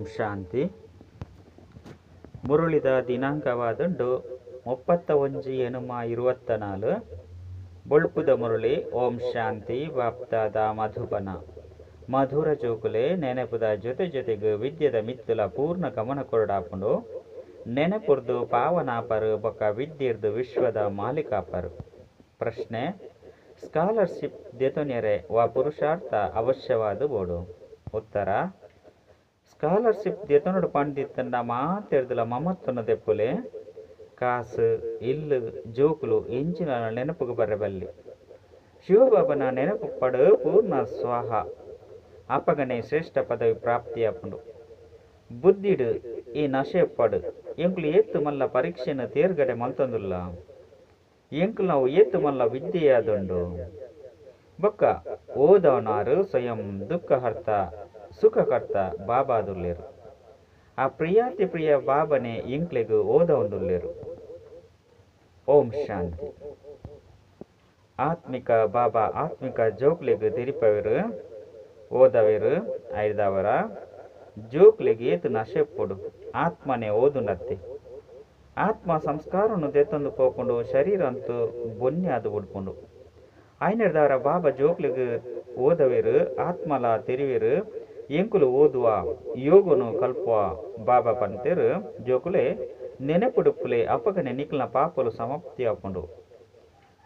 ಓಂ ಶಾಂತಿ. ಮುರುಳಿದ ದಿನಾಂಕವಾದಂಡು ಮುಪ್ಪತ್ತ ಒಂಜಿ ಎನುಮ ಇರುವತ್ತ ನಾಲ್ಕು ಬೊಳ್ಪುದ ಮುರುಳಿ, ಓಂ ಶಾಂತಿ, ವಾಪ್ತಾದ ಮಧುಬನ. ಮಧುರ ಜೋಕುಲೆ, ನೆನಪುದ ಜೊತೆ ಜೊತೆಗೆ ವಿದ್ಯೆದ ಮಿತ್ತುಲ ಪೂರ್ಣ ಗಮನ ಕೊರಡಾಪುಂಡು. ನೆನಪುರ್ದು ಪಾವನಾಪರು ಬೊಕ್ಕ ವಿದ್ಯೆರ್ದು ವಿಶ್ವದ ಮಾಲಿಕಾಪರು. ಪ್ರಶ್ನೆ, ಸ್ಕಾಲರ್ಶಿಪ್ ದೆತೊನೆರೆ ವಾ ಪುರುಷಾರ್ಥ ಅವಶ್ಯವಾದ ಬೋಡು. ಉತ್ತರ ಸ್ಕಾಲರ್ಶಿಪ್ ದೆತೊನಡು ಪಂಡಿತ್ತಂಡ ಮಾತೆರ್ದುಲ ಮಮತ್ತುನ ದೆಪ್ಪುಲೆ ಕಾಸು, ಇಲ್ಲು, ಜೋಕುಲು ಇಂಚಿನ ನೆನಪುಗು ಬರಬಲ್ಲಿ. ಶಿವಬಾಬನ ನೆನಪು ಪಡು, ಪೂರ್ಣ ಸ್ವಾಹ. ಅಪಗಣೆ ಶ್ರೇಷ್ಠ ಪದವಿ ಪ್ರಾಪ್ತಿಯಾಪುಂಡು ಬುದ್ಧಿಡು, ಈ ನಶೆ ಪಡು. ಎಂಕುಲು ಏತ್ತು ಮಲ್ಲ ಪರೀಕ್ಷೆನ ತೇರ್ಗಡೆ ಮಲ್ತಂದುಲ್ಲ. ಎಂಕುಲು ನಾವು ಏತ್ತು ಮಲ್ಲ ವಿದ್ಯೆಯಾದುಂಡು. ಬೊಕ್ಕ ಓದವನಾರು ಸ್ವಯಂ ದುಃಖಹರ್ತ ಸುಖಕರ್ತ ಬಾಬಾದುಲ್ಲೇರು ಆ ಪ್ರಿಯಾತಿ ಪ್ರಿಯ ಬಾಬನೆ ಇಂಕ್ಲೆಗು ಓದವೊಂದುಲ್ಲೇರು ಓಂ ಶಾಂತಿ. ಆತ್ಮಿಕ ಬಾಬಾ ಆತ್ಮಿಕ ಜೋಕ್ಲೆಗು ತಿರಿಪವೆರು, ಓದವೆರು, ಐದವರ, ಜೋಕ್ಲೆಗೆ ಏತು ನಶೆಪ್ಪುಡು, ಆತ್ಮನೆ ಓದುನತ್ತೆ ಆತ್ಮ ಸಂಸ್ಕಾರನು ದೆತ್ತೊಂದು ಪೋಕೊಂಡು ಶರೀರ ಅಂತೂ ಬೊನ್ನೆ ಅದು ಉಡ್ಕೊಂಡು ಐನರ್ದವರ ಬಾಬಾ ಜೋಕ್ಲಿಗೆ ಓದವೆರು, ಆತ್ಮಲ ತೆರಿವೆರು ಎಂಕುಲು ಓದುವ, ಯೋಗನು ಕಲ್ಪುವ ಬಾಬಾ ಪಂತೇರು ಜೋಕುಲೆ ನೆನಪುಡುಪುಲೆ ಅಪ್ಪಗನೆ ನಿಕ್ಲ ಪಾಪಲು ಸಮಾಪ್ತಿ ಆಪುಂಡು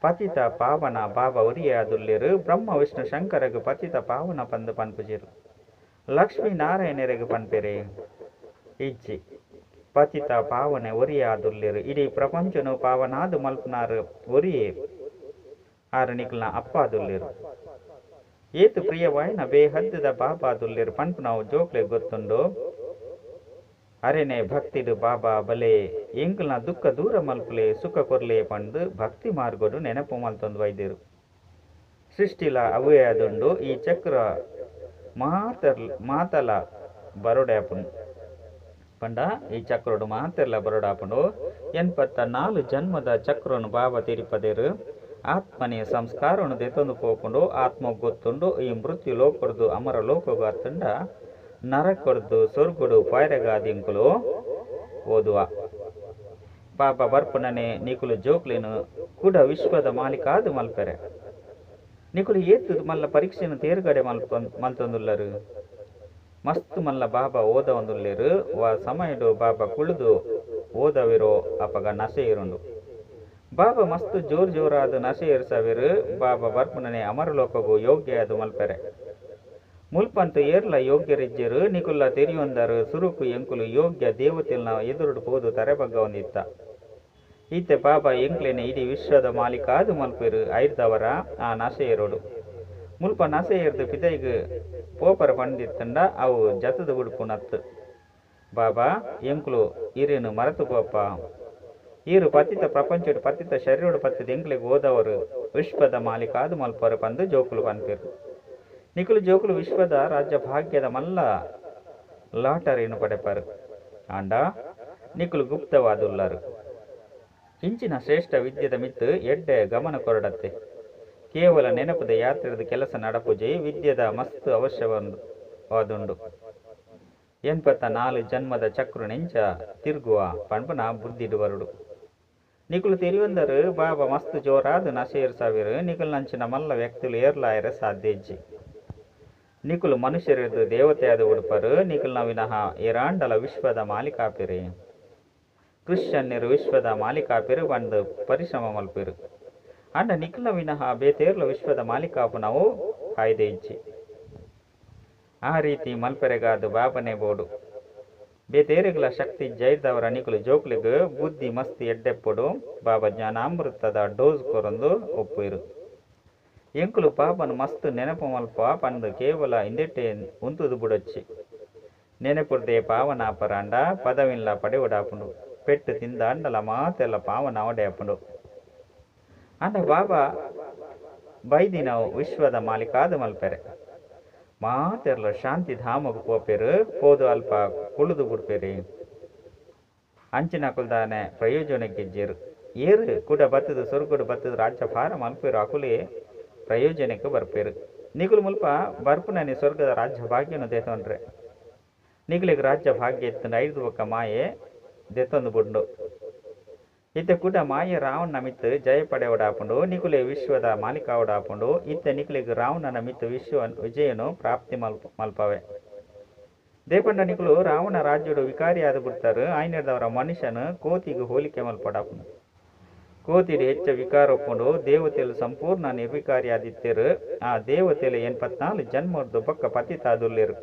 ಪತಿತ ಪಾವನ ಬಾಬಾ ಒರಿಯಾದುಲ್ಲೆರು ಬ್ರಹ್ಮ, ವಿಷ್ಣು, ಶಂಕರಗು ಪತಿತ ಪಾವನ ಪಂದು ಪನ್ಪುಜಿರು. ಲಕ್ಷ್ಮೀ ನಾರಾಯಣರೆಗು ಪನ್ಪೆರೆ? ಇಜ್ಜಿ. ಪತಿತ ಪಾವನೆ ಒರಿಯಾದುಲ್ಲೆರು ಇಡೀ ಪ್ರಪಂಚನು ಪಾವನಾದು ಮಲ್ಪನಾರು ಒರಿಯೇ ಆರು ನಿಕ್ಲ ಅಪ್ಪಾದುಲ್ಲೆರು. ಏತು ಪ್ರಿಯವಾಯಿನ ಬೇಹದ್ದದ ಬಾಬಾದುಲ್ಲಿರ್ ಪಂಪ್ ನಾವು ಜೋಕ್ಲೆ ಗೊತ್ತುಂಡು? ಅರೆನೆ ಭಕ್ತಿಡು ಬಾಬಾ ಬಲೆ ಎಂಕಲ್ನ ದುಃಖ ದೂರ ಮಲ್ಪುಲೆ, ಸುಖ ಕೊರ್ಲೆ ಪಂದು ಭಕ್ತಿ ಮಾರ್ಗೋಡು ನೆನಪು ಮಲ್ತೊಂದು ವೈದ್ಯರು ಸೃಷ್ಟಿಲ ಅವಯದುಂಡು ಈ ಚಕ್ರ ಮಾತರ್, ಮಾತಲ ಬರೋಡ್ಯಾಪುಂಡು. ಪಂಡ, ಈ ಚಕ್ರೋಡು ಮಾತೆಲ್ಲ ಬರೋಡಾಪುಂಡು. ಎನ್ಪತ್ತ ನಾಲು ಜನ್ಮದ ಚಕ್ರನು ಬಾಬಾ ತಿರುಪದೇರು. ಆತ್ಮನೆಯ ಸಂಸ್ಕಾರವನ್ನು ದೆತ್ತೊಂದು ಪೋಕೊಂಡು ಆತ್ಮ ಗೊತ್ತುಂಡು ಈ ಮೃತ್ಯು ಲೋಕಡ್ದು ಅಮರ ಲೋಕಗು ಅತ್ತಂಡ ನರಕೊಡ್ದು ಸೊರ್ಗುಡು ಪಾಯ್ರಗಾದಿಂಕುಲು ಓದುವ. ಪಾಪ ಬರ್ಪುನನೆ ನಿಕುಲು ಜೋಕ್ಲಿನು ಕೂಡ ವಿಶ್ವದ ಮಾಲಿಕಾದು ಮಲ್ಪೆರೆ. ನಿಕುಲು ಏತು ಮಲ್ಲ ಪರೀಕ್ಷೆಯನ್ನು ತೇರುಗಡೆ ಮಲ್ಪ ಮಲ್ತೊಂದುಲ್ಲರು. ಮಸ್ತ್ ಮಲ್ಲ ಬಾಬಾ ಓದ ಒಂದುಲ್ಲೇರು ವಾ ಸಮಯಡು ಬಾಬಾ ಕುಳಿದು ಓದವಿರೋ ಅಪಗ ನಸೆ ಇರುಂಡು. ಬಾಬಾ ಮಸ್ತ್ ಜೋರ್ ಜೋರಾದ ನಶೆ ಇರ್ಸವಿರು ಬಾಬಾ ಬರ್ಪುನನೆ ಅಮರಲೋಕಗು ಯೋಗ್ಯ ಅದು ಮಲ್ಪೆರೆ. ಮುಲ್ಪಂತು ಏರ್ಲ ಯೋಗ್ಯರಿಜ್ಜರು. ನಿಕುಲ್ಲ ತೆರಿಯೊಂದರು. ಸುರುಕು ಎಂಕುಲು ಯೋಗ್ಯ ದೇವತೆಲ್ನ ಎದುರುಡು ಪೋದು ತರೆಬಗ್ಗ ಒಂದಿತ್ತ ಈತೆ ಬಾಬಾ ಎಂಕ್ಲೆನೆ ಇಡೀ ವಿಶ್ವದ ಮಾಲೀಕ ಅದು ಮಲ್ಪಿರು. ಐರ್ದವರ ಆ ಏರೋಡು. ಮುಲ್ಪ ನಸೆ ಏರ್ದು ಪಿದೈಗ್ ಪೋಪರ ಪಂಡಿತ್ತಂಡ ಅವು ಜತದ ಉಡುಪು ನತ್ತು. ಬಾಬಾ, ಎಂಕುಲು ಇರೇನು ಮರೆತು ಪೋಪ. ಈರು ಪತಿತ ಪ್ರಪಂಚಡು ಪತಿತ ಶರೀರಡು ಪತ್ತಿದ ಎಂಕ್ಲೆಗ್ ಓದವರು ವಿಶ್ವದ ಮಾಲೀಕ ಮಲ್ಪರ ಪಂದು ಜೋಕುಲು ಪನ್ಪಿರು ನಿಕುಲು ಜೋಕುಲು ವಿಶ್ವದ ರಾಜ್ಯ ಭಾಗ್ಯದ ಮಲ್ಲ ಲಾಟರಿಯನ್ನು ಪಡೆಪರು. ಆಂಡ, ನಿಕುಲು ಗುಪ್ತವಾದುಲ್ಲರು. ಇಂಚಿನ ಶ್ರೇಷ್ಠ ವಿದ್ಯೆದ ಮಿತ್ತು ಎಡ್ಡೆ ಗಮನ ಕೊರಡತ್ತೆ. ಕೇವಲ ನೆನಪದ ಯಾತ್ರೆದ ಕೆಲಸ ನಡಪುಜಿ ವಿದ್ಯೆದ ಮಸ್ತ್ ಅವಶ್ಯವೊಂದು ವಾದುಂಡು ಎನ್ಪತ್ತ ನಾಲ್ಕು ಜನ್ಮದ ಚಕ್ರು ನೆಂಚ ತಿರುಗುವ ಪಂಪನ ಬುದ್ಧಿಡು ನಿಕುಲು ಬಾಬಾ, ಮಸ್ತ್ ಜೋರಾದು ನಶೇರ್ ಸಾವಿರ. ನಿಕುಲು ನಂಚಿನ ಮಲ್ಲ ವ್ಯಕ್తులు ಏರ್ಲಾಯರ ಸಾಧ್ಯಜ್ಜಿ ನಿಕುಲು ಮನುಷ್ಯರದು ದೇವತೆಯಾದ ಉಡುಪರು. ನಿಕುಲ್ನ ವಿನಃ ಇರಾಂಡಲ ವಿಶ್ವದ ಮಾಲಿಕಾಪಿರಿ. ಕ್ರಿಶ್ಚಿಯನ್ಯರು ವಿಶ್ವದ ಮಾಲಿಕಾಪಿರು, ಬಂದು ಪರಿಶ್ರಮ ಮಲ್ಪಿರು. ಅಂಡ ನಿಖಿಲ ವಿನಃ ಬೇತೇರ್ಲ ವಿಶ್ವದ ಮಾಲೀಕಾಪು ನಾವು ಕಾಯ್ದೆ ಇಜ್ಜಿ. ಆ ರೀತಿ ಮಲ್ಪೆರೆಗಾದು ಬಾಬನೆ ಬೋಡು. ಬೇತೇರೆಗಳ ಶಕ್ತಿ ಜೈದವರ ಅನಿಕುಲು ಜೋಕ್ಲಿಗ್ ಬುದ್ಧಿ ಮಸ್ತಿ ಎಡ್ಡೆಪ್ಪುಡು ಬಾಬಾ ಜ್ಞಾನಾಮೃತದ ಡೋಸ್ ಕೊರಂದು ಒಪ್ಪುವೆರ್ ಎಂಕುಲು ಪಾಪನು ಮಸ್ತ್ ನೆನಪು ಮಲ್ಪ ಪಂದು ಕೇವಲ ಇಂದೆಟ್ಟೆ ಉಂತುದು ಬುಡೊಚ್ಚಿ. ನೆನಪುರ್ದೆ ಪಾವನಾಪರಾಂಡ ಪದವಿಲ್ಲ ಪಡೆವುಡಾಪುಂಡು ಪೆಟ್ಟು ತಿಂದ ಅಂಡಲ ಮಾತೆಲ್ಲ ಪಾವನ ಒಡೆಯಪ್ಪುಂಡು ಅಂಡ ಬಾಬಾ ಬೈದಿನವು ವಿಶ್ವದ ಮಾಲೀಕಾದ ಮಲ್ಪೆರೆ. ಮಾತೆರ್ಲ ಶಾಂತಿ ಧಾಮಗು ಪೋಪೆರು, ಪೋದು ಅಲ್ಪ ಕುಳಿದು ಬಿಡ್ಪೇರಿ. ಅಂಚಿನ ಕುಲ್ದಾನೆ ಪ್ರಯೋಜನಕ್ಕಿಜ್ಜೆರು ಏರು ಕೂಡ ಬತ್ತದ ಸೊರ್ಗುಡು ಬತ್ತದ ರಾಜ್ಯ ಭಾರ ಮಲ್ಪೆರು ಅಕುಲೆ ಪ್ರಯೋಜನಕ್ಕೆ ಬರ್ಪೇರು. ನಿಗುಲು ಮುಲ್ಪ ಬರ್ಪುನನೆ ಸ್ವರ್ಗದ ರಾಜ್ಯ ಭಾಗ್ಯನು ದೇತೊಂಡ್ರೆ ನಿಗಲಿಗೆ ರಾಜ್ಯ ಭಾಗ್ಯ ಎತ್ತಿನ ಐದು ಬೊಕ್ಕ ಮಾಯೆ ದೆತ್ತೊಂದು ಬುಂಡು ಇತ್ತೆ ಕೂಡ ಮಾಯೆ ರಾವಣ ಮಿತ್ ಜಯ ಪಡೆಯವಡಾಪುಂಡು ನಿಕುಲೆ ವಿಶ್ವದ ಮಾಲಿಕಾವಡಾಪುಂಡು ಇತ್ತೆ ನಿಕ್ಲಿಗೆ ರಾವಣನ ಮಿತ್ ವಿಶ್ವ ವಿಜಯನು ಪ್ರಾಪ್ತಿ ಮಲ್ಪ, ಮಲ್ಪವೆ. ದೇಪಂಡ ನಿಕುಲು ರಾವಣ ರಾಜ್ಯಡು ವಿಕಾರಿಯಾದ ಬಿಡ್ತಾರೆ. ಆಯ್ನದವರ ಮನುಷ್ಯನು ಕೋತಿಗೆ ಹೋಲಿಕೆ ಮಲ್ಪಡಾಪುಂಡು ಕೋತಿಡು ಹೆಚ್ಚ ವಿಕಾರ ಒಪ್ಪುಂಡು ದೇವತೆಲು ಸಂಪೂರ್ಣ ನಿರ್ವಿಕಾರಿಯಾದಿತ್ತೇರು ಆ ದೇವತೆಲು ಎನ್ಪತ್ನಾಲ್ಕು ಜನ್ಮದ್ದು ಬೊಕ್ಕ ಪತಿತಾದುಲ್ಲೇರು.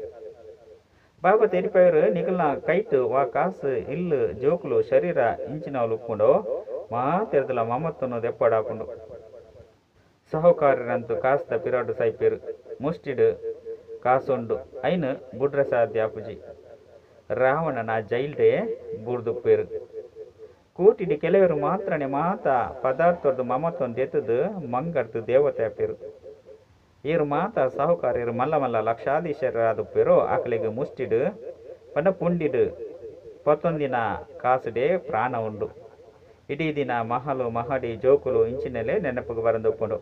ಬಾಬಾ ತೆರಿಪೇರು ನಿಕಲ್ನ ಕೈಟ್ ವಾ ಕಾಸು, ಇಲ್ಲು ಜೋಕುಲು, ಶರೀರ, ಇಂಚಿನವಲು ಉಪ್ಪುಂಡು ಮಾ ತೆರೆದಲ ಮಮತ್ತನು ದೆಪ್ಪಡಾಪುಂಡು ಸಹಕಾರರಂತು ಕಾಸ್ತ ಪಿರಾಡು ಸೈಪೇರು ಮುಷ್ಟಿಡು ಕಾಸುಂಡು. ಐನು ಬುಡ್ರ ಸಾಧ್ಯ ರಾವಣನ ಜೈಲ್ಡೆ ಬುಡ್ದುಪ್ಪೇರು ಕೂಟಿಡಿ ಕೆಲವರು ಮಾತ್ರನೆ ಮಾತ ಪದಾರ್ಥದ್ದು ಮಮತ್ತೊಂದು ಎತ್ತದು ಮಂಗಡ್ದು ದೇವತೆ ಅಪ್ಪೇರು. ಇರು ಮಾತ ಸಾಹುಕಾರರು ಮಲ್ಲ ಮಲ್ಲ ಲಕ್ಷಾಧೀಶರಾದುಪ್ಪೇರು ಆಕಲಿಗೆ ಮುಷ್ಟಿಡು ಪಂಡ ಪುಂಡಿಡು ಪತ್ತೊಂದಿನ ಕಾಸುಡೆ ಪ್ರಾಣ ಉಂಡು. ಇಡೀ ದಿನ ಮಹಲು, ಮಹಡಿ, ಜೋಕುಲು ಇಂಚಿನಲ್ಲೇ ನೆನಪಿಗೆ ಬರಂದುಪ್ಪುಂಡು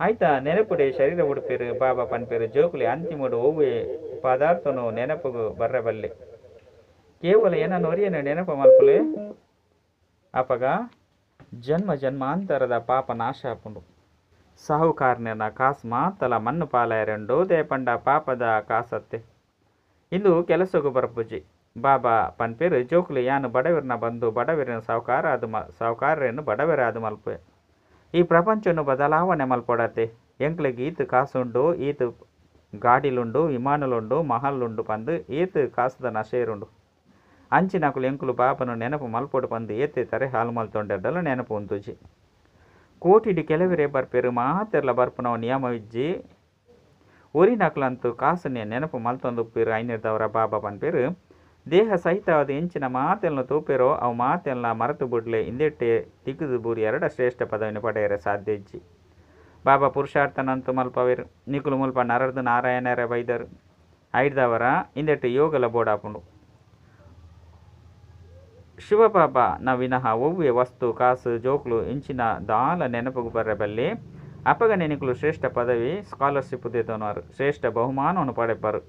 ಆಯ್ತಾ, ನೆನಪುಡೆ ಶರೀರ ಉಡುಪೇರು, ಬಾಬಾ ಪನ್ಪೇರು, ಜೋಕುಲಿ ಅಂತಿಮಡು ಹೂವೆ ಪದಾರ್ಥನು ನೆನಪುಗು ಬರ್ರಬಲ್ಲೆ. ಕೇವಲ ಏನನ್ನು ಒರಿಯನು ನೆನಪು ಮಲ್ಪುಲೆ? ಅಪಗ ಜನ್ಮ ಜನ್ಮಾಂತರದ ಪಾಪ ನಾಶ ಆಪುಂಡು. ಸಾಹುಕಾರನ ಕಾಸು ಮಾತಲ ಮಣ್ಣು ಪಾಲಾಯರೆಂಡು ದೇಪಂಡ ಪಾಪದ ಕಾಸತ್ತೆ. ಇಂದು ಕೆಲಸಗೂ ಬರ್ಪುಜಿ. ಬಾಬಾ ಪನ್ಪೇರು ಜೋಕುಲು ಯಾನು ಬಡವಿರನ ಬಂದು ಬಡವಿರನ ಸಾಹುಕಾರ ಅದು ಮ ಸಾಹುಕಾರರೇನು ಬಡವರ ಅದು ಮಲ್ಪೆ. ಈ ಪ್ರಪಂಚನು ಬದಲಾವಣೆ ಮಲ್ಪಡತ್ತೆ. ಎಂಕ್ಲಿಗೆ ಈತು ಕಾಸುಂಡು, ಈತು ಗಾಡಿಲುಂಡು, ವಿಮಾನಲುಂಡು, ಮಹಲ್ಲುಂಡು ಪಂದು ಏತು ಕಾಸದ ನಶೇರುಂಡು ಅಂಚಿನಕುಲು ಎಂಕುಲು ಬಾಬನು ನೆನಪು ಮಲ್ಪೊಡು ಪಂದು ಏತೆ ತರೆ ಹಾಲು ಮಲ್ತೊಂಡೆಡ್ಡಲು ನೆನಪು ಕೋಟಿಡಿ ಕೆಲವರೇ ಬರ್ಪೇರು, ಮಾತೆರ್ಲ ಬರ್ಪುನವ ನಿಯಮವಿಜ್ಜಿ ಊರಿನಕ್ಲಂತೂ ಕಾಸನ್ನೇ ನೆನಪು ಮಲ್ತೊಂದುಪ್ಪೇರು, ಐನಿರ್ದವರ ಬಾಬಾ ಪನ್ಪೇರು ದೇಹ ಸಹಿತ ಅದು ಎಂಚಿನ ಮಾತೆಲ್ನ ತೂಪೇರೋ, ಅವು ಮಾತೆಲ್ನ ಮರೆತು ಬಿಡ್ಲೆ ಇಂದೆಟ್ಟೆ ತಿಗುದು ಬೂರಿ ಎರಡ ಶ್ರೇಷ್ಠ ಪದವಿನ ಪಡೆಯರೆ ಸಾಧ್ಯ ಇಜ್ಜಿ. ಬಾಬಾ ಪುರುಷಾರ್ಥನಂತು ಮಲ್ಪವೇರು, ನಿಕುಲು ಮುಲ್ಪ ನರದು ನಾರಾಯಣರ ಬೈದರು. ಐದವರ ಇಂದೆಟ್ಟು ಯೋಗಲ ಬೋಡಾಪುಂಡು. ಶಿವಬಾಬಾ ನ ವಿನಃ ಒವ್ವೆ ವಸ್ತು ಕಾಸು ಜೋಕ್ಲು ಇಂಚಿನ ದಾಲ ನೆನಪುಗು ಬರಬಲ್ಲಿ. ಅಪಗ ನೆನಕುಲು ಶ್ರೇಷ್ಠ ಪದವಿ ಸ್ಕಾಲರ್ಶಿಪ್ ದೇತನವರು ಶ್ರೇಷ್ಠ ಬಹುಮಾನವನ್ನು ಪಡೆಪರು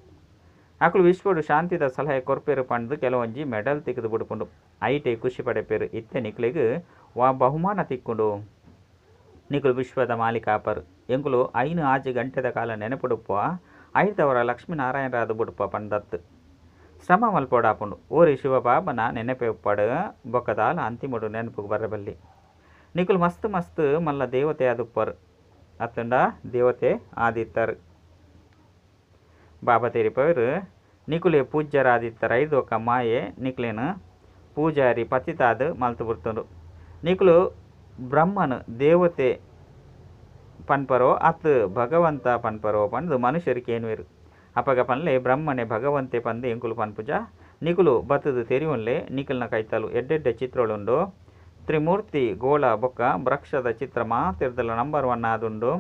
ಅಕಲು ವಿಶ್ವಡು ಶಾಂತಿದ ಸಲಹೆ ಕೊರ್ಪೇರು ಪಂಡದು ಕೆಲವೊಂಜಿ ಮೆಡಲ್ ತೆಗೆದು ಬಿಡ್ಕೊಂಡು. ಐಟೆ ಖುಷಿ ಪಡೆಪೇರು ಇತ್ತೆ ನಿಕ್ಲಿಗೆ ವಾ ಬಹುಮಾನ ತಿಕ್ಕೊಂಡು. ನಿಕುಲು ವಿಶ್ವದ ಮಾಲೀಕ ಆಪರು ಎಂಕುಲು ಐನು ಆಜಿ ಗಂಟೆದ ಕಾಲ ನೆನಪುಡುಪ್ಪ. ಐದವರ ಲಕ್ಷ್ಮೀನಾರಾಯಣರಾದ ಬುಡುಪ ಪಂಡತ್ತು. ಶ್ರಮ ಮಲ್ಪೋಡಾಪುಂಡು ಓರಿ ಶಿವಬಾಬನ ನೆನಪೆ ಉಪ್ಪಡು ಬೊಕ್ಕದಾಲ ಅಂತಿಮಡು ನೆನಪುಗೆ ಬರಬಲ್ಲಿ ನಿಕುಲು ಮಸ್ತ್ ಮಸ್ತ್ ಮಲ್ಲ ದೇವತೆ ಆದುಪ್ಪರು ಅತ್ತಂಡ ದೇವತೆ ಆದಿತ್ತರು. ಬಾಬಾ ತೆರಿಪವರು ನಿಕುಲೆ ಪೂಜ್ಯರಾದಿತ್ತರ ಐದು ಒಕ್ಕ ಮಾಯೆ ನಿಕ್ಲೇನು ಪೂಜಾರಿ ಪತಿತಾದ ಮಲ್ತು ಬರ್ತುಂಡು. ನಿಕುಲು ಬ್ರಹ್ಮನು ದೇವತೆ ಪನ್ಪರೋ ಅತ್ ಭಗವಂತ ಪನ್ಪರೋ ಪಂದು ಮನುಷ್ಯರಿಗೆ ಏನು ಇರು ಅಪಗ ಪನ್ಲೆ ಬ್ರಹ್ಮನೆ ಭಗವಂತೆ ಪಂದೆ ಎಂಕುಲು ಪನ್ಪುಜ. ನಿಕುಲು ಬತ್ತದು ತೆರಿಯುನ್ಲೆ ನಿಕಲ್ನ ಕೈತಲು ಎಡ್ಡೆಡ್ಡೆ ಚಿತ್ರಳುಂಡು. ತ್ರಿಮೂರ್ತಿ ಗೋಳ ಬೊಕ್ಕ ವೃಕ್ಷದ ಚಿತ್ರ ಮಾತಿರ್ದಲ ನಂಬರ್ ಒನ್ ಆದುಂಡು.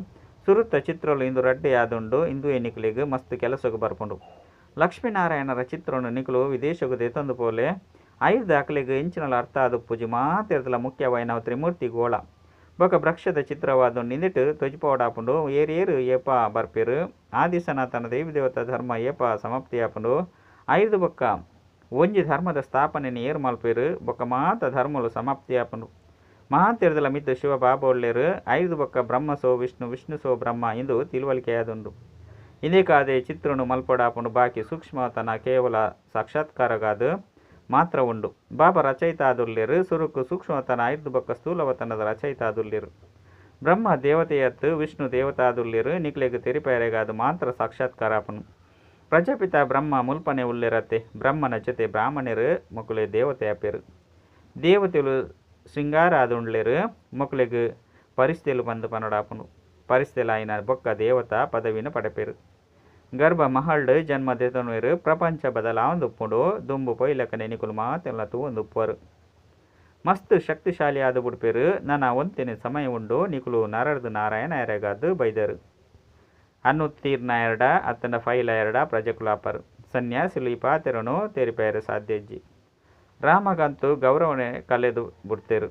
ಸುರುತ್ತ ಚಿತ್ರಲು ಇಂದು ರಡ್ಡೆ ಆದುಂಡು. ಇಂದು ಎನಿಕಲಿಗೆ ಮಸ್ತ್ ಕೆಲಸಕ್ಕೆ ಬರ್ಪುಂಡು. ಲಕ್ಷ್ಮೀನಾರಾಯಣರ ಚಿತ್ರವನ್ನು ನಿಕುಲು ವಿದೇಶಕ್ಕೆ ದೇತಂದು ಪೋಲೆ. ಐದು ದಾಖಲೆಗೆ ಇಂಚಿನಲ ಅರ್ಥ ಆದ ಪೂಜೆ ಮಾತಿರ್ದಲ ಮುಖ್ಯವಾಯಿನ ತ್ರಿಮೂರ್ತಿ ಗೋಳ. ಬೊಕ ವೃಕ್ಷದ ಚಿತ್ರವಾದ ನಿಂದಿಟ್ಟು ತೊಜಿಪೋಡಾಪುಂಡು ಏರೇರು ಏಪ ಬರ್ಪೇರು. ಆದಿ ಸನಾತನ ದೇವಿ ದೇವತ ಧರ್ಮ ಏಪ ಸಮಾಪ್ತಿ ಆಪುಂಡು ಐದು ಬೊಕ್ಕ ಒಂಜಿ ಧರ್ಮದ ಸ್ಥಾಪನೆಯನ್ನು ಏರು ಮಲ್ಪೇರು. ಬೊಕ್ಕ ಮಾತ ಧರ್ಮಲು ಸಮಾಪ್ತಿ ಆಪುಂಡು ಮಹಾಂತಿರದಲ ಮಿದ್ದು ಶಿವ ಬಾಬೋಳ್ಳೇರು. ಐದು ಬೊಕ್ಕ ಬ್ರಹ್ಮ ಸೋ ವಿಷ್ಣು ವಿಷ್ಣು ಸೋ ಬ್ರಹ್ಮ ಎಂದು ತಿಳುವಳಿಕೆಯಾದುಂಡು. ಇಂದೇ ಕಾದೆ ಚಿತ್ರನು ಮಲ್ಪಡಾಪುಂಡು. ಬಾಕಿ ಸೂಕ್ಷ್ಮತನ ಕೇವಲ ಸಾಕ್ಷಾತ್ಕಾರಗಾದು. ಮಾತ್ರ ಉಂಡು. ಬಾಬಾ ರಚಯಿತ ಆದುಲ್ಲೇರು ಸುರುಕು ಸೂಕ್ಷ್ಮತನ ಐದು ಬೊಕ್ಕ ಸ್ಥೂಲವತನದ ರಚಯಿತ ಆದುಲ್ಲೇರು ಬ್ರಹ್ಮ ದೇವತೆಯತ್ತು, ವಿಷ್ಣು ದೇವತಾದುಲ್ಲೇರು ನಿಕ್ಲೆಗ್ ತೆರಿಪೆರೆಗಾದು ಮಾತ್ರ ಸಾಕ್ಷಾತ್ಕಾರ ಆಪುನು ಪ್ರಜಾಪಿತ ಬ್ರಹ್ಮ ಮುಲ್ಪನೆ ಉಲ್ಲೇರತ್ತೆ ಬ್ರಹ್ಮನ ಜೊತೆ ಬ್ರಾಹ್ಮಣರು ಮಕ್ಕಳು ದೇವತೆ ಪೇರು. ದೇವತೆಲು ಶೃಂಗಾರ ಆದುಂಡ್ಲೇರು ಮಕ್ಕಳಿಗೆ ಪರಿಸ್ಥಿತಿಲು ಬಂದು ಪನಡಾಪನು. ಪರಿಸ್ಥಿತಿಲ ಬೊಕ್ಕ ದೇವತಾ ಪದವಿನ ಪಡೆಪೇರು. ಗರ್ಭ ಮಹಲ್ಡ್ ಜನ್ಮ ದೇತನುವರು ಪ್ರಪಂಚ ಬದಲಾವಂದು ಉಪ್ಪುಂಡು ದುಂಬು ಪೊಯ್ಲಕ ನೆನಿಕುಲು ಮಾತೆಲ್ಲ ತೂವೊಂದು ಉಪ್ಪರು ಮಸ್ತ್ ಶಕ್ತಿಶಾಲಿ ಆದ ಬುಡ್ಪೇರು ನನ್ನ ಒಂತಿನ ಸಮಯ ಉಂಡು, ನಿಕುಲು ನರಡ್ದು ನಾರಾಯಣ ಎರೆಗಾದ್ದು ಬೈದರು. ಅನ್ನುತ್ತೀರ್ನ ಎರಡ, ಅತ್ತನ ಫೈಲ ಎರಡ ಪ್ರಜಕುಲಾಪರು. ಸನ್ಯಾಸಿಲು ಈ ಪಾತೆರನು ತೆರಿಪೇರು ಸಾಧ್ಯಜ್ಜಿ ರಾಮಗಂತೂ ಗೌರವನೆ ಕಲೆದು ಬಿಡ್ತೇರು.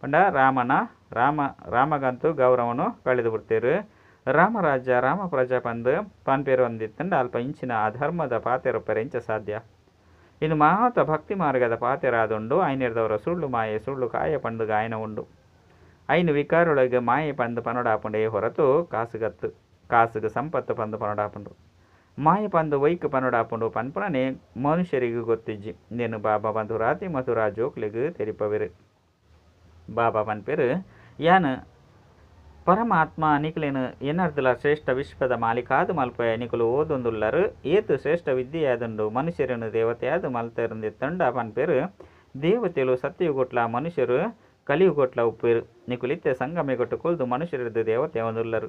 ಪಂಡ ರಾಮನ, ರಾಮ, ರಾಮಗಂತೂ ಗೌರವನು ಕಳೆದು ಬಿಡ್ತೇರು. ರಾಮರಾಜ ರಾಮ ಪ್ರಜಾ ಪಂದ್ ಪಾನ್ಪೇರು ಹೊಂದಿತ್ತಂಡ ಅಲ್ಪ ಇಂಚಿನ ಅಧರ್ಮದ ಪಾತೆರು ಪೆರೆಂಚ ಸಾಧ್ಯ. ಇನ್ನು ಮಾತ ಭಕ್ತಿ ಮಾರ್ಗದ ಪಾತೆರಾದುಂಡು, ಐನೆರ್ದವರ ಸುಳ್ಳು ಮಾಯೆ ಸುಳ್ಳು ಕಾಯ ಪಂಡು ಗಾಯನ ಉಂಡು. ಐನು ವಿಕಾರೊಳಗೆ ಮಾಯೆ ಪಂದು ಪನೊಡಾಪುಂಡೇ ಹೊರತು ಕಾಸುಗತ್ತು, ಕಾಸುಗ ಸಂಪತ್ತು ಪಂದು ಪನೊಡಾಪುಂಡು. ಮಾಯ ಪಂದು ವೈಕ್ ಪನೊಡಾಪುಂಡು ಪನ್ಪುಣನೆ ಮನುಷ್ಯರಿಗೂ ಗೊತ್ತಿಜ್ಜಿ. ನೇನು ಬಾಬಾ ಬಂಧು ರಾತಿ ಮಧುರಾ ರಾಜೋಕ್ಲಿಗೂ ತೆರಿಪವಿರು. ಬಾಬಾ ಪನ್ಪೆರು, ಯಾನು ಪರಮಾತ್ಮ ನಿಖಲೇನು ಎನ್ನರ್ದಲ ಶ್ರೇಷ್ಠ ವಿಶ್ವದ ಮಾಲೀಕಾದ ಮಲ್ಪಯ ನಿಖಲು ಓದೊಂದುಲ್ಲರು. ಏತು ಶ್ರೇಷ್ಠ ವಿದ್ಯೆಯಾದಂಡು ಮನುಷ್ಯರನ್ನು ದೇವತೆಯಾದು ಮಲ್ತರಂದಿತ್ತಂಡ ತಂಡ ಪೇರು ದೇವತೆಲು ಸತ್ಯುಗೊಟ್ಲ ಮನುಷ್ಯರು, ಕಲಿಯುಗೊಟ್ಲ ಉಪ್ಪೇರು. ನಿಖುಲಿತ್ಯ ಸಂಗಮಿಗೊಟ್ಟು ಕೊಲ್ದು ಮನುಷ್ಯರದ್ದು ದೇವತೆ ಒಂದುಲ್ಲರು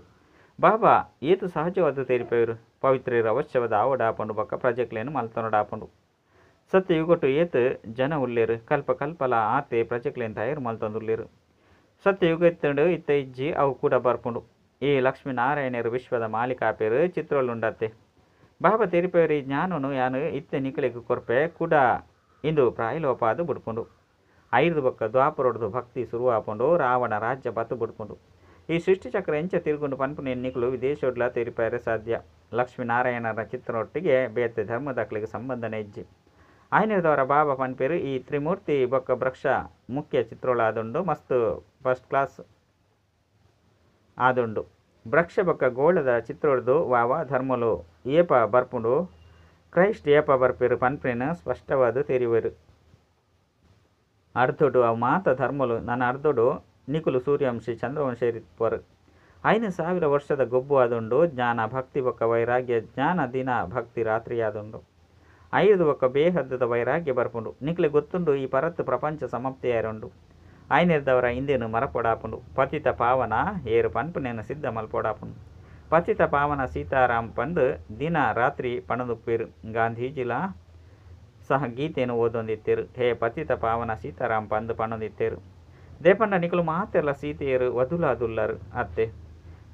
ಬಾಬಾ, ಏತು ಸಹಜವಾದ ತೇರಿಪೇರು ಪವಿತ್ರರು ಅವಶ್ಯವಾದ ಆವಡಾಪಂಡು ಬಕ್ಕ ಪ್ರಜೆಕ್ಲೇನು ಮಲ್ತನೊಡಾಪಂಡು ಸತ್ಯಯುಗೊಟ್ಟು ಏತು ಜನ ಉಲ್ಲೇರು? ಕಲ್ಪ ಕಲ್ಪಲ ಆತೆ ಪ್ರಜೆಕ್ಲೇನು ತಯಾರು ಮಲ್ತೊಂದುಲ್ಲೇರು. ಸತ್ಯಯುಗ ಇತ್ತಂಡು ಇತ್ತ ಇಜ್ಜಿ ಅವು ಕೂಡ ಬರ್ಪುಂಡು. ಈ ಲಕ್ಷ್ಮೀನಾರಾಯಣರು ವಿಶ್ವದ ಮಾಲೀಕಾಪೇರು ಚಿತ್ರಲ್ಲುಂಡತ್ತೆ ಬಾಬಾ ತೆರಿಪೇರಿ ಜ್ಞಾನನು ಯಾನು ಇತ್ತೆ ನಿಕಲಿಗೆ ಕೊರ್ಪೆ ಕೂಡ ಇಂದು ಪ್ರಾಯಲೋಪಾದು ಬಿಡ್ಕೊಂಡು ಐದು ಬೊಕ್ಕ ದ್ವಾಪರೊಡ್ದು ಭಕ್ತಿ ಶುರುವಾಪುಂಡು ರಾವಣ ರಾಜ್ಯ ಬತ್ತು ಬಿಡ್ಕೊಂಡು ಈ ಸೃಷ್ಟಿ ಚಕ್ರ ಎಂಚ ತಿರುಗುಂಡು ಪನ್ಪುನ ಎನ್ನಿಕಲು ವಿದೇಶೊಡ್ಲ ತೆರಿಪಾಯರೆ ಸಾಧ್ಯ. ಲಕ್ಷ್ಮೀನಾರಾಯಣರ ಚಿತ್ರನೊಟ್ಟಿಗೆ ಬೇತೆ ಧರ್ಮದಕ್ಲಿಗೆ ಸಂಬಂಧನೆ ಇಜ್ಜಿ. ಆಯ್ನದವರ ಬಾಬಾ ಪನ್ಪೇರು ಈ ತ್ರಿಮೂರ್ತಿ ಬೊಕ್ಕ ಭ್ರಕ್ಷ ಮುಖ್ಯ ಚಿತ್ರೊಳಾದುಂಡು ಮಸ್ತ್ ಫಸ್ಟ್ ಕ್ಲಾಸ್. ಆದುಂಡು. ಭ್ರಕ್ಷ ಬೊಕ್ಕ ಗೋಳದ ಚಿತ್ರೊಡ್ದು ವಾವ ಧರ್ಮಲು. ಏಪ ಬರ್ಪುಂಡು. ಕ್ರೈಸ್ಟ್ ಏಪ ಬರ್ಪಿರು ಪನ್ಪಿನ ಸ್ಪಷ್ಟವಾದ ತೆರಿವರು. ಅರ್ಧೊಡು ಅವು ಮಾತ ಧರ್ಮಲು, ನನ್ನ ಅರ್ಧೊಡು ನಿಕುಲು ಸೂರ್ಯವಂಶಿ ಚಂದ್ರವಂಶೇರಿಪ್ಪರು ಐದು ಸಾವಿರ ವರ್ಷದ ಗೊಬ್ಬು ಆದುಂಡು, ಜ್ಞಾನ ಭಕ್ತಿ ಬೊಕ್ಕ ವೈರಾಗ್ಯ, ಜ್ಞಾನ ದಿನ ಭಕ್ತಿ ರಾತ್ರಿ ಆದುಂಡು. ಐದು ಒಕ್ಕ ಬೇಹದ್ದದ ವೈರಾಗ್ಯ ಬರ್ಪುಂಡು. ನಿಕ್ಲೆ ಗೊತ್ತುಂಡು ಈ ಪರತ್ತು ಪ್ರಪಂಚ ಸಮಾಪ್ತಿಯಾರುಂಡು ಐನಿರ್ದವರ ಹಿಂದೇನು ಮರಪೊಡಾಪುಂಡು. ಪತಿತ ಪಾವನ ಏರು ಪನ್ಪುನೇನು ಸಿದ್ಧ ಮಲ್ಪೊಡಾಪುಂಡು. ಪತಿತ ಪಾವನ ಸೀತಾರಾಮ್ ಪಂದು ದಿನ ರಾತ್ರಿ ಪಣದುಪ್ಪೇರು ಗಾಂಧೀಜಿಲ ಸಹ ಗೀತೆಯನ್ನು ಓದೊಂದಿತ್ತೇರು. ಹೇ ಪತಿತ ಪಾವನ ಸೀತಾರಾಮ್ ಪಂದು ಪಣೊಂದಿತ್ತೇರು. ದೇಪಂಡ ನಿಕಲು ಮಾತೆಲ್ಲ ಸೀತೆಯರು ವಧುಲಾದುಲ್ಲರು ಅತ್ತೆ.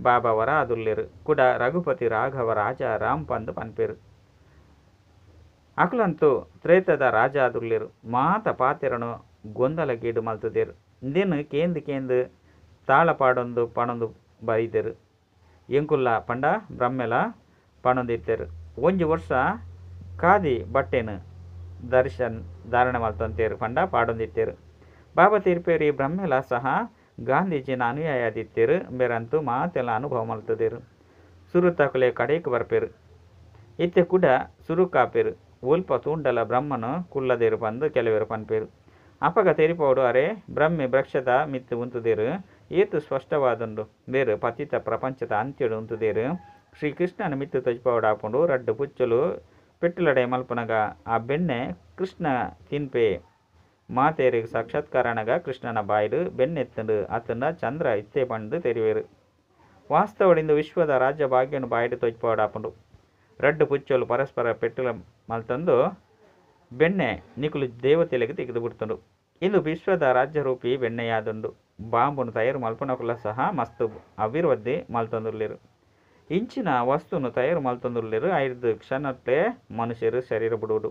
ಬಾಬಾ ವರ ಅದುಲ್ಲೇರು ಕುಡ ರಘುಪತಿ ರಾಘವ ರಾಜ ರಾಮ್ ಪಂದು ಪನ್ಪೇರು. ಅಕುಲಂತೂ ತ್ರೇತದ ರಾಜ ಆದುರ್ಲಿರು ಮಾತ ಪಾತೆರನು ಗೊಂದಲಗೀಡು ಮಲ್ತದೇರು. ಇಂದೇನು ಕೇಂದು ಕೇಂದು ತಾಳ ಪಾಡೊಂದು ಪಣೊಂದು ಬೈದರು ಎಂಕುಲ್ಲ ಪಂಡ ಬ್ರಹ್ಮೆಲ ಪಣೊಂದಿತ್ತೆರು ಒಂಜಿ ವರ್ಷ ಕಾದಿ ಬಟ್ಟೆನು ದರ್ಶನ್ ಧಾರಣೆ ಮಾಡ್ತಂತೇರು ಪಂಡ ಪಾಡೊಂದಿತ್ತೇರು ಬಾಬಾ ತೀರ್ಪೇರಿ ಬ್ರಹ್ಮೆಲ ಸಹ ಗಾಂಧೀಜಿನ ಅನುಯಾಯದಿತ್ತೇರು ಬೇರಂತೂ ಮಾತೆಲ್ಲ ಅನುಭವ ಮಲ್ತದೇರು ಸುರು ತಕಲೆ ಕಡೆಗೆ ಬರ್ಪೇರು. ಇತ್ತೆ ಕೂಡ ಸುರು ಕಾಪೇರು. ಉಲ್ಪ ತೂಂಡಲ ಬ್ರಹ್ಮನು ಕುಲ್ಲದೇರು ಬಂದು ಕೆಲವೇರು ಪನ್ಪೇರು. ಅಪಗ ತೆರಿಪೋಡು ಅರೆ ಬ್ರಹ್ಮೆ ಬ್ರಕ್ಷದ ಮಿತ್ತು ಉಂತುದೇರು. ಏತು ಸ್ಪಷ್ಟವಾದುಂಡು ಬೇರು ಪತಿತ ಪ್ರಪಂಚದ ಅಂತ್ಯಡು ಉಂತುದೇರು. ಶ್ರೀಕೃಷ್ಣನ ಮಿತ್ತು ತಜ್ಪೋಡಾಪುಂಡು ರಡ್ಡು ಪುಚ್ಚಲು ಪೆಟ್ಟುಲಡೆ ಮಲ್ಪನಗ. ಆ ಬೆಣ್ಣೆ ಕೃಷ್ಣ ತಿನ್ಪೆ. ಮಾತೇರಿಗೆ ಸಾಕ್ಷಾತ್ಕಾರಣಗ ಕೃಷ್ಣನ ಬಾಯ್ಡು ಬೆನ್ನೆತ್ತಂಡು ಅತನ ಚಂದ್ರ ಇತ್ತೆ ಪಂಡು ತೆರಿವೇರು. ವಾಸ್ತವಡಿಂದು ವಿಶ್ವದ ರಾಜ್ಯ ಭಾಗ್ಯನು ಬಾಯ್ಡು ತೊಜ್ಪೋಡಾಪುಂಡು ರಡ್ಡು ಪುಚ್ಚಲು ಪರಸ್ಪರ ಪೆಟ್ಟಲ ಮಲ್ತಂದು ಬೆಣ್ಣೆ ನಿಕುಲು ದೇವತೆಲೆಗೆ ತೆಗೆದು ಬಿಡ್ತಂಡು ಇಂದು ವಿಶ್ವದ ರಾಜ್ಯರೂಪಿ ಬೆಣ್ಣೆಯಾದುಂಡು ಬಾಂಬುನು ತಯಾರು ಮಲ್ಪನಕುಲ ಸಹ ಮಸ್ತು ಅಭಿವೃದ್ಧಿ ಮಲ್ತಂದುರ್ಲಿರು. ಇಂಚಿನ ವಸ್ತುನು ತಯಾರು ಮಲ್ತಂದುರ್ಲಿರು. ಐದು ಕ್ಷಣಟ್ಲೆ ಮನುಷ್ಯರು ಶರೀರ ಬಿಡುವುದು.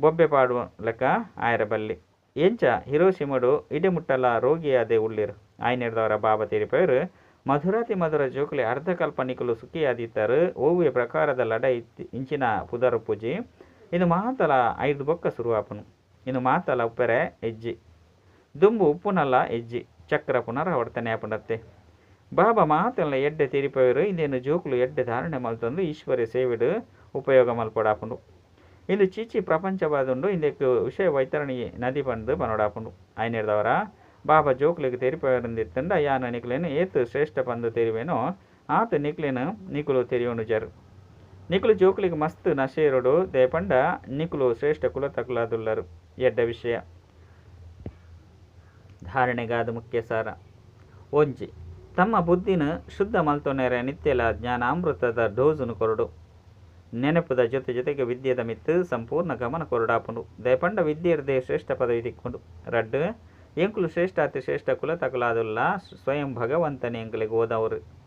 ಬೊಬ್ಬೆ ಪಾಡುವ ಲೆಕ್ಕ ಆಯರ ಬಲ್ಲಿ ಎಂಚ ಹಿರೋಸಿಮಡು ಇಡೆ ಮುಟ್ಟಲ ರೋಗಿಯಾದೆ ಉಳ್ಳಿರು. ಆಯ್ನಿಡ್ದವರ ಬಾಬಾ ತೀರಿಪವರು ಮಧುರಾತಿ ಮಧುರ ಜೋಕುಲಿ ಅರ್ಧ ಕಲ್ಪನಿಕಲು ಸುಖಿಯಾದಿತ್ತರು. ಓವಿಯ ಪ್ರಕಾರದ ಲಡ ಇಂಚಿನ ಪುದರ ಪೂಜಿ ಇನ್ನು ಮಾತಲ ಐದು ಬೊಕ್ಕ ಶುರುವಾಪನು ಇನ್ನು ಮಾತಲ ಉಪ್ಪೆರೆ ಹೆಜ್ಜಿ. ದುಂಬು ಉಪ್ಪುನಲ್ಲ ಹೆಜ್ಜಿ. ಚಕ್ರ ಪುನರಾವರ್ತನೆ ಆಪುಂಡತ್ತೆ. ಬಾಬಾ ಮಾತಲ್ಲ ಎಡ್ಡೆ ತಿರಿಪವರು ಇಂದೇನು ಜೋಕುಲು ಎಡ್ಡೆ ಧಾರಣೆ ಮಲ್ತಂದು ಈಶ್ವರ್ಯ ಸೇವೆಡು ಉಪಯೋಗ ಮಲ್ಪಡಾಪುಂಡು. ಇಂದು ಚೀಚಿ ಪ್ರಪಂಚವಾದುಂಡು, ಇಂದಕ್ಕೆ ವಿಷಯ ವೈತರಣಿ ನದಿ ಬಂದು ಬನೋಡಾಪುಂಡು ಐನೇರ್ದವರ, ಬಾಬಾ ಜೋಕ್ಲಿಗೆ ತೆರಿಪವರಿಂದಿತ್ತಂಡ ಯಾನ ನಿಕ್ಲೇನು ಏತು ಶ್ರೇಷ್ಠ ಬಂದು ತೆರಿವೇನೋ, ಆತ ನಿಕ್ಲೇನು ನಿಕುಲು ತೆರಿಯೋನು ಜರು. ನಿಕುಲು ಜೋಕುಲಿಗೆ ಮಸ್ತ್ ನಶೇರುಡು ದೇಪಂಡ. ನಿಕುಲು ಶ್ರೇಷ್ಠ ಕುಲ ತಕುಲಾದುಲ್ಲರು. ಎಡ್ಡ ವಿಷಯ. ಧಾರಣೆಗಾದ ಮುಖ್ಯ ಸಾರ. ಒಂಜಿ. ತಮ್ಮ ಬುದ್ಧಿನ ಶುದ್ಧ ಮಲ್ತೊನೆರೆ ನಿತ್ಯಲ ಜ್ಞಾನ ಅಮೃತದ ಡೋಸುನು ಕೊರಡು. ನೆನಪುದ ಜೊತೆ ಜೊತೆಗೆ ವಿದ್ಯೆದ ಮಿತ್ತು ಸಂಪೂರ್ಣ ಗಮನ ಕೊರಡಾಪುಂಡು. ದಯಪಂಡ ವಿದ್ಯೆರ್ದೇ ಶ್ರೇಷ್ಠ ಪದವಿ ತಿಕ್ಕೊಂಡು ರಡ್ಡು. ಎಂಕುಲು ಶ್ರೇಷ್ಠ ಅತಿ ಶ್ರೇಷ್ಠ ಕುಲ ತಕುಲಾದುಲ್ಲ. ಸ್ವಯಂ ಭಗವಂತನೇ ಎಂಕಲಿಗೆ ಓದವರು.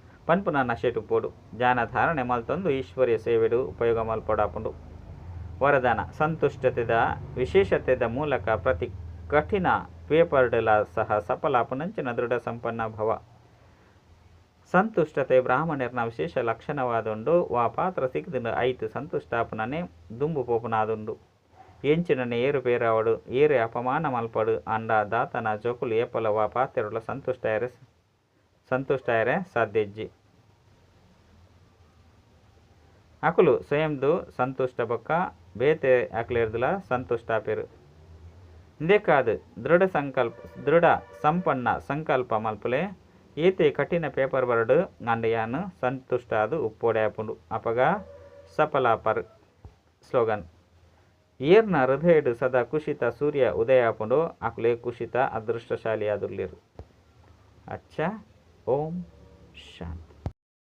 ನಶೆಟು ಪೋಡು. ಜಾನ ಧಾರಣೆ ಮಲ್ತೊಂದು ಈಶ್ವರ್ಯ ಸೇವೆಡು ಉಪಯೋಗ ಮಲ್ಪಡಾಪುಂಡು ವರದಾನ, ಸಂತುಷ್ಟತೆದ ವಿಶೇಷತೆದ ಮೂಲಕ ಪ್ರತಿ ಕಠಿಣ ಪೇಪರ್ಡಲ ಸಹ ಸಫಲಾಪುನಂಚಿನ ದೃಢ ಸಂಪನ್ನ ಭವ. ಸಂತುಷ್ಟತೆ ಬ್ರಾಹ್ಮಣರ್ನ ವಿಶೇಷ ಲಕ್ಷಣವಾದುಂಡು, ವಾ ಪಾತ್ರ ಸಿಕ್ಕಿದ ಐತು ಸಂತುಷ್ಟಾಪುನನೆ ದುಂಬು ಪೋಪುನಾದುಂಡು. ಎಂಚಿನನೆ ಏರು ಪೇರಾವಡು, ಏರೆ ಅಪಮಾನ ಮಲ್ಪಡು ಅಂಡ ದಾತನ ಜೋಕುಲು ಏಪಲ ವಾ ಪಾತ್ರೆರುಲ ಸಂತುಷ್ಟ ಸಂತುಷ್ಟ ಸಾಧ್ಯಜ್ಜಿ. ಅಕುಲು ಸ್ವಯಂದು ಸಂತುಷ್ಟ ಬೊಕ್ಕ, ಬೇತೆ ಅಕ್ಲೇರ್ದುಲ ಸಂತುಷ್ಟಾಪೆರು ಇಂದೇ ಕಾದು, ದೃಢ ಸಂಕಲ್ಪ, ದೃಢ ಸಂಪನ್ನ ಸಂಕಲ್ಪ ಮಲ್ಪಲೆ, ಈತೆ ಕಠಿಣ ಪೇಪರ್ ಬರಡು ಅದು ಉಪ್ಪೋಡೆ ಆಪುಂಡು ಅಪಗ ಸಫಲಾಪರ್ ಸ್ಲೋಗನ್. ಏರ್ನ ಹೃದಯಡು ಸದಾ ಕುಶಿತ ಸೂರ್ಯ ಉದಯಾಪುಂಡು ಅಕುಲೆ ಕುಶಿತ ಅದೃಷ್ಟಶಾಲಿ ಆದುರ್ಲಿರು ಅಚ್ಚ, ಓಂ, ಶಾಂತಿ.